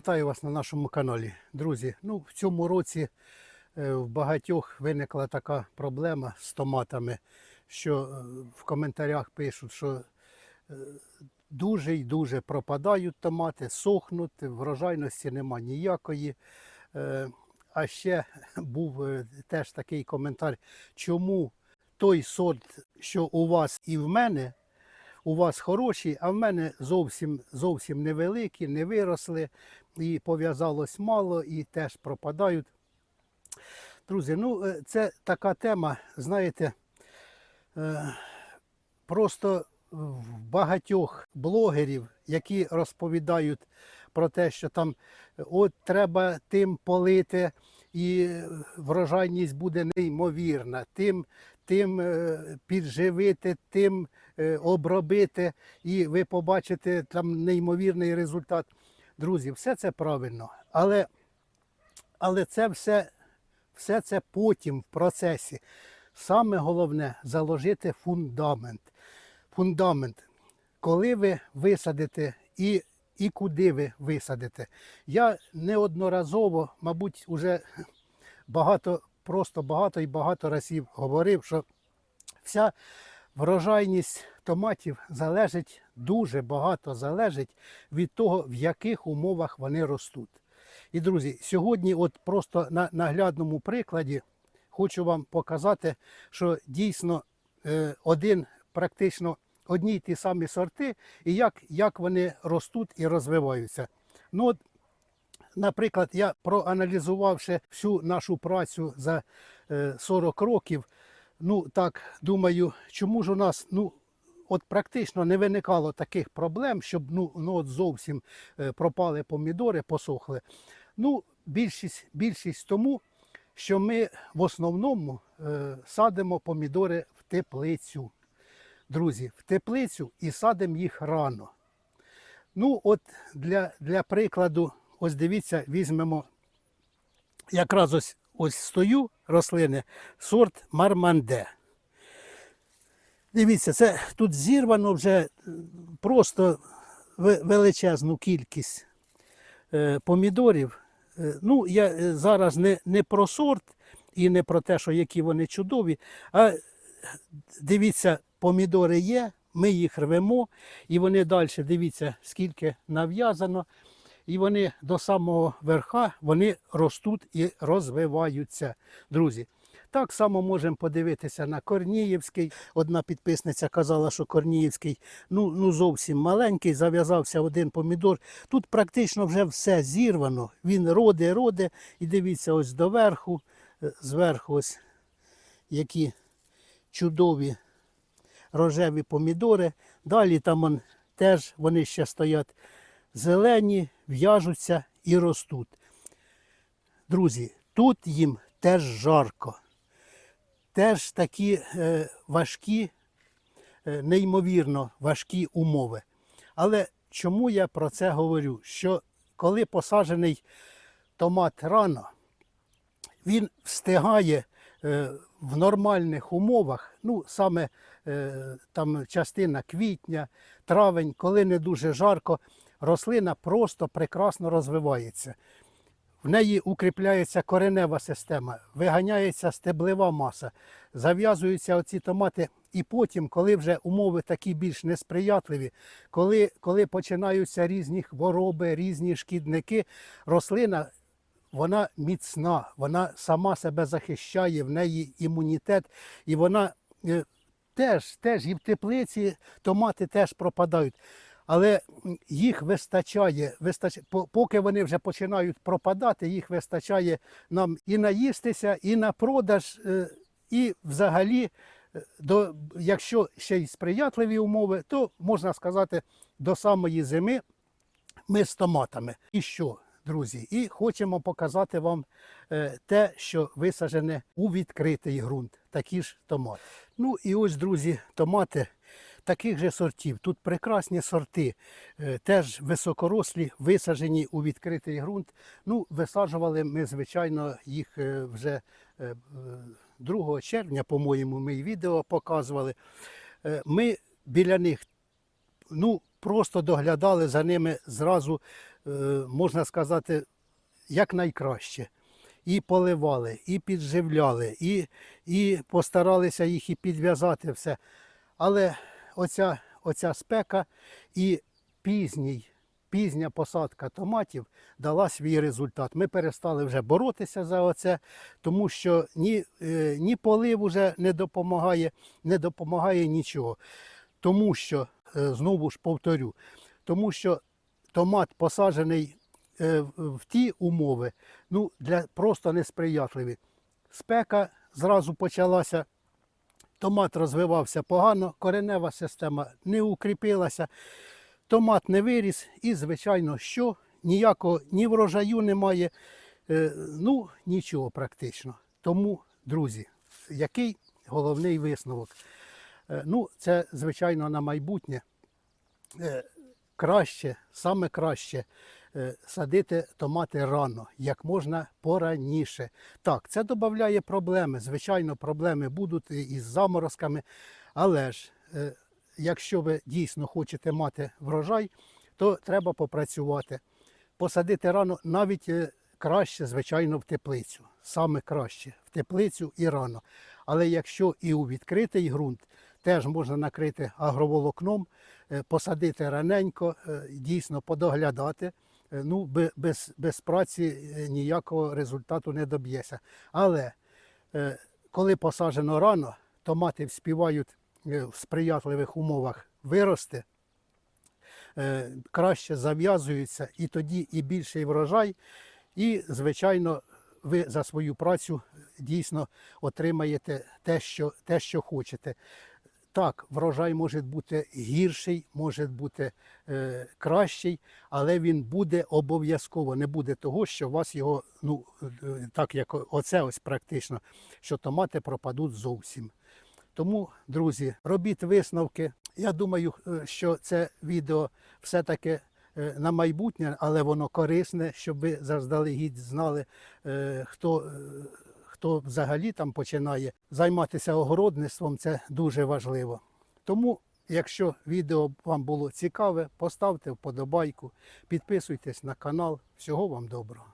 Вітаю вас на нашому каналі. Друзі, ну в цьому році е, в багатьох виникла така проблема з томатами, що е, в коментарях пишуть, що е, дуже і дуже пропадають томати, сохнуть, врожайності нема ніякої. А ще був теж такий коментар, чому той сорт, що у вас і в мене, у вас хороші, а в мене зовсім, зовсім невеликі, не виросли, і пов'язалось мало, і теж пропадають. Друзі, ну е, це така тема, знаєте, е, просто в багатьох блогерів, які розповідають про те, що там от треба тим полити, і врожайність буде неймовірна, тим, тим е, підживити, тим е, обробити, і ви побачите там неймовірний результат. Друзі, все це правильно, але, але це все, все це потім в процесі. Саме головне заложити фундамент. Фундамент, коли ви висадите і, і куди ви висадите. Я неодноразово, мабуть, уже багато, просто багато і багато разів говорив, що вся врожайність томатів залежить, дуже багато залежить від того, в яких умовах вони ростуть. І, друзі, сьогодні, от просто на наглядному прикладі, хочу вам показати, що дійсно е, один практично одні й ті самі сорти, і як, як вони ростуть і розвиваються. Ну, от, наприклад, я проаналізувавши всю нашу працю за е, 40 років, ну так думаю, чому ж у нас ну, от практично не виникало таких проблем, щоб ну, ну от зовсім е, пропали помідори, посохли. Ну, більшість, більшість тому, що ми в основному е, садимо помідори в теплицю. Друзі, в теплицю і садимо їх рано. Ну, от для, для прикладу, ось дивіться, візьмемо якраз ось, ось стою рослини, сорт Марманде. Дивіться, це тут зірвано вже е, просто величезну кількість е, помідорів. Е, Ну, я зараз не, не про сорт і не про те, що які вони чудові, а дивіться, помідори є, ми їх рвемо, і вони далі, дивіться, скільки нав'язано, і вони до самого верха вони ростуть і розвиваються, друзі. Так само можемо подивитися на Корніївський. Одна підписниця казала, що Корніївський ну, ну зовсім маленький, зав'язався один помідор. Тут практично вже все зірвано. Він роде, роде, і дивіться, ось доверху, е, зверху ось які чудові рожеві помідори. Далі там он, теж вони ще стоять зелені, в'яжуться і ростуть. Друзі, тут їм теж жарко. Теж такі е, важкі, е, неймовірно важкі умови. Але чому я про це говорю? Що коли посаджений томат рано, він встигає е, в нормальних умовах, ну саме там частина квітня, травень, коли не дуже жарко, рослина просто прекрасно розвивається. В неї укріпляється коренева система, виганяється стеблева маса, зав'язуються оці томати. І потім, коли вже умови такі більш несприятливі, коли, коли починаються різні хвороби, різні шкідники, рослина вона міцна, вона сама себе захищає, в неї імунітет, і вона е, теж, теж і в теплиці томати теж пропадають. Але їх вистачає, вистачає, поки вони вже починають пропадати, їх вистачає нам і наїстися, і на продаж, е, і взагалі, е, до, якщо ще й сприятливі умови, то можна сказати, до самої зими ми з томатами. І що, друзі? І хочемо показати вам е, те, що висаджене у відкритий ґрунт, такі ж томати. Ну і ось, друзі, томати таких же сортів. Тут прекрасні сорти, е, теж високорослі, висаджені у відкритий ґрунт. Ну, висаджували ми, звичайно, їх е, вже е, е, 2 червня, по-моєму, ми відео показували. Ми біля них ну, просто доглядали за ними зразу, можна сказати, як найкраще. І поливали, і підживляли, і, і постаралися їх і підв'язати все. Але оця, оця спека і пізній, пізня посадка томатів дала свій результат. Ми перестали вже боротися за оце, тому що ні, е, ні полив уже не допомагає, не допомагає нічого. Тому що, е, знову ж повторю, тому що томат посаджений е, в ті умови, ну, для, просто несприятливі. Спека зразу почалася, томат розвивався погано, коренева система не укріпилася, томат не виріс і, звичайно, що ніякого ні врожаю немає, е, ну нічого практично. Тому, друзі, який головний висновок? Е, Ну, це, звичайно, на майбутнє е, краще, саме краще е, садити томати рано, як можна пораніше. Так, це додає проблеми. Звичайно, проблеми будуть із заморозками, але ж е, якщо ви дійсно хочете мати врожай, то треба попрацювати. Посадити рано навіть е, краще, звичайно, в теплицю. Саме краще в теплицю і рано. Але якщо і у відкритий ґрунт, теж можна накрити агроволокном, е, посадити раненько, е, дійсно подоглядати. Е, Ну, без, без праці ніякого результату не доб'єся. Але коли посаджено рано, томати вспівають в сприятливих умовах вирости, краще зав'язуються, і тоді і більший врожай, і, звичайно, ви за свою працю дійсно отримаєте те, що, те, що хочете. Так, врожай може бути гірший, може бути е, кращий, але він буде обов'язково. Не буде того, що у вас його, ну е, так як оце ось практично, що томати пропадуть зовсім. Тому, друзі, робіть висновки. Я думаю, е, що це відео все-таки е, на майбутнє, але воно корисне, щоб ви заздалегідь знали, е, хто, е, хто взагалі там починає займатися огородництвом, це дуже важливо. Тому, якщо відео вам було цікаве, поставте вподобайку, підписуйтесь на канал. Всього вам доброго.